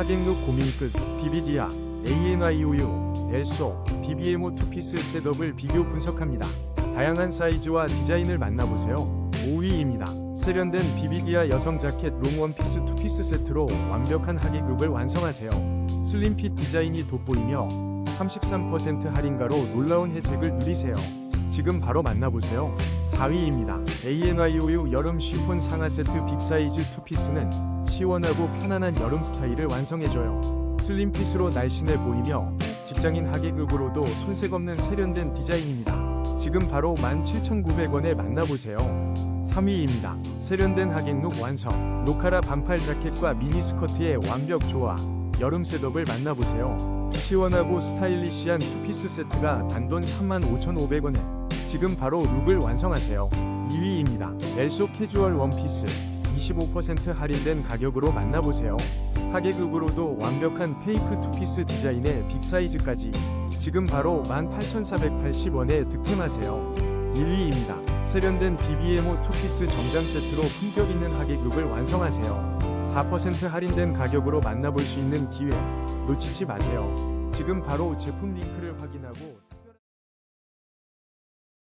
하객룩 고민 끝 비비디아 ANIOU 엘소 BBMO 투피스 셋업을 비교 분석합니다. 다양한 사이즈와 디자인을 만나보세요. 5위입니다. 세련된 비비디아 여성 자켓 롱 원피스 투피스 세트로 완벽한 하객룩을 완성하세요. 슬림핏 디자인이 돋보이며 33% 할인가로 놀라운 혜택을 누리세요. 지금 바로 만나보세요. 4위입니다. ANYOU 여름 쉬폰 상하 세트 빅사이즈 투피스는 시원하고 편안한 여름 스타일을 완성해줘요. 슬림핏으로 날씬해 보이며 직장인 하객룩으로도 손색 없는 세련된 디자인입니다. 지금 바로 17,900원에 만나보세요. 3위입니다. 세련된 하객룩 완성. 노카라 반팔 자켓과 미니 스커트의 완벽 조화. 여름 셋업을 만나보세요. 시원하고 스타일리시한 투피스 세트가 단돈 35,500원에 지금 바로 룩을 완성하세요. 2위입니다. 엘소 캐주얼 원피스 25% 할인된 가격으로 만나보세요. 하객룩으로도 완벽한 페이크 투피스 디자인의 빅사이즈까지 지금 바로 18,480원에 득템하세요. 1위입니다. 세련된 BBMO 투피스 정장 세트로 품격 있는 하객룩을 완성하세요. 4% 할인된 가격으로 만나볼 수 있는 기회 놓치지 마세요. 지금 바로 제품 링크를 확인하고